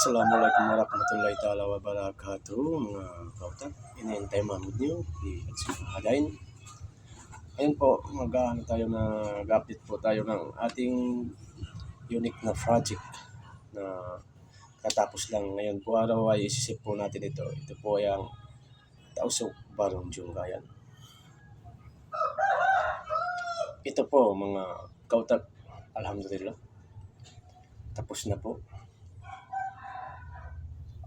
Assalamualaikum warahmatullahi taala wabarakatuh mga kautan. Inihintay mamod nyo, i-hadain. Ayun po, mag-ano tayo na update po tayo ng ating unique na project na katapos lang ngayon po araw ay isisip po natin ito. Ito po ay ang Tausok Barong Junggayan. Ito po mga kautak, alhamdulillah. Tapos na po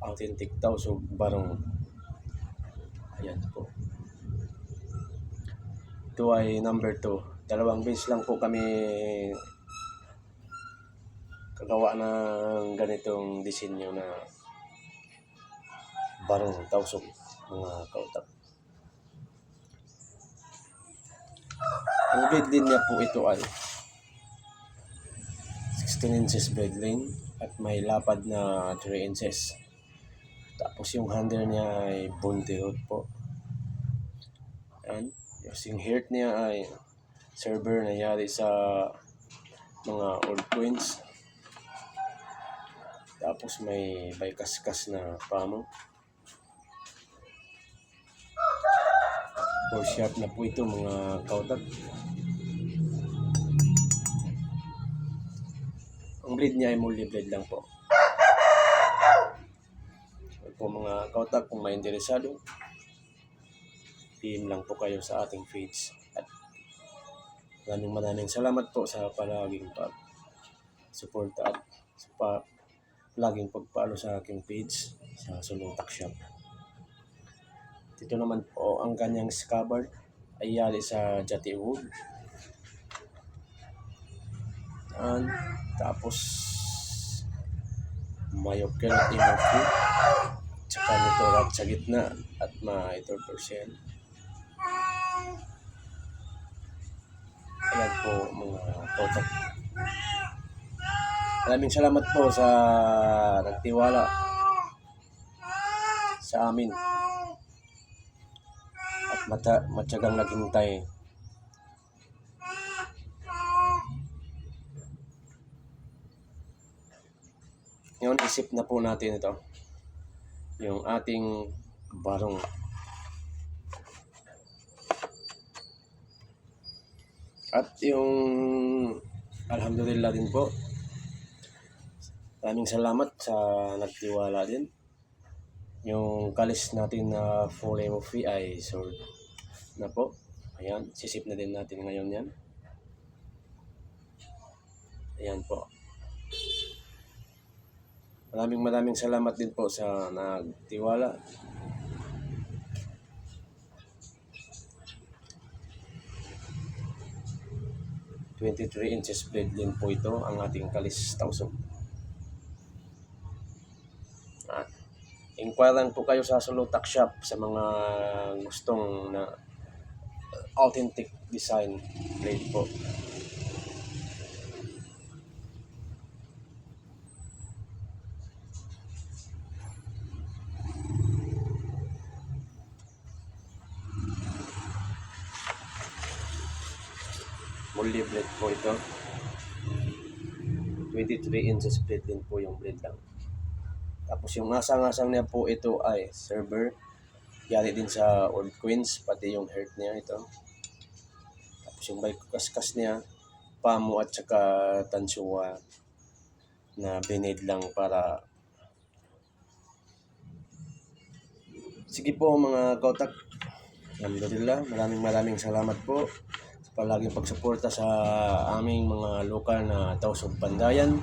authentic daw so barong ayan po. Ito ay number 2 dalawang beses lang po kami kagawa ng ganitong disenyo na barong tausok mga kautak. Ang blade din niya po ito ay 16 inches blade lane at may lapad na 3 inches tapos yung handle niya ay Bondirot po. Yan. Yung heart niya ay server na yari sa mga old coins. Tapos may may kaskas na pamo. Four sharp na po ito mga kautat. Ang blade niya ay multi blade lang po po mga kautak kung may interesado PM lang po kayo sa ating page. At maraming maraming salamat po sa palaging pag suporta at sa pa, laging pagpalo sa aking page sa Sulong Tuck Shop. Dito naman po ang kanyang scabbard ay yari sa Jati Wood. And tapos mayok imok tsaka nito rat sa gitna at ma-ito percent. Ayan po mga totok. Maraming salamat po sa nagtiwala sa amin at mata, matyagang naghintay. Ngayon, isip na po natin ito yung ating barong. At yung alhamdulillah din po. Maraming salamat sa nagtiwala din. Yung kalis natin na full fee ay sold na po. Ayan, sisip na din natin ngayon yan. Ayan po. Maraming maraming salamat din po sa nagtiwala. Twenty-three inches blade din po ito ang ating kalis tausok. At inquire lang po kayo sa Sulutak Shop sa mga gustong na authentic design blade po. Multi blade po ito. 23 inches blade din po yung blade lang. Tapos yung asang-asang niya po ito ay server. Yari din sa Old Queens, pati yung heart niya ito. Tapos yung bike kaskas niya, pamo at saka tansua na binid lang para Sige po mga kautak. Alhamdulillah, maraming maraming salamat po sa palaging pagsuporta sa aming mga lokal na Tausog Bandayan.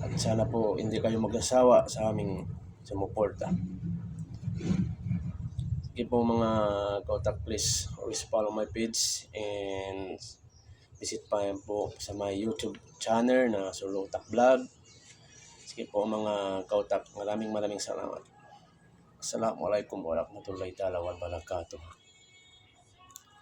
At sana po hindi kayo mag-asawa sa aming sumuporta. Sige po mga kautak, please always follow my page and visit pa yan po sa my YouTube channel na Sulutak Vlog. Sige po mga kautak, maraming maraming salamat. Assalamualaikum warahmatullahi taala wabarakatuh.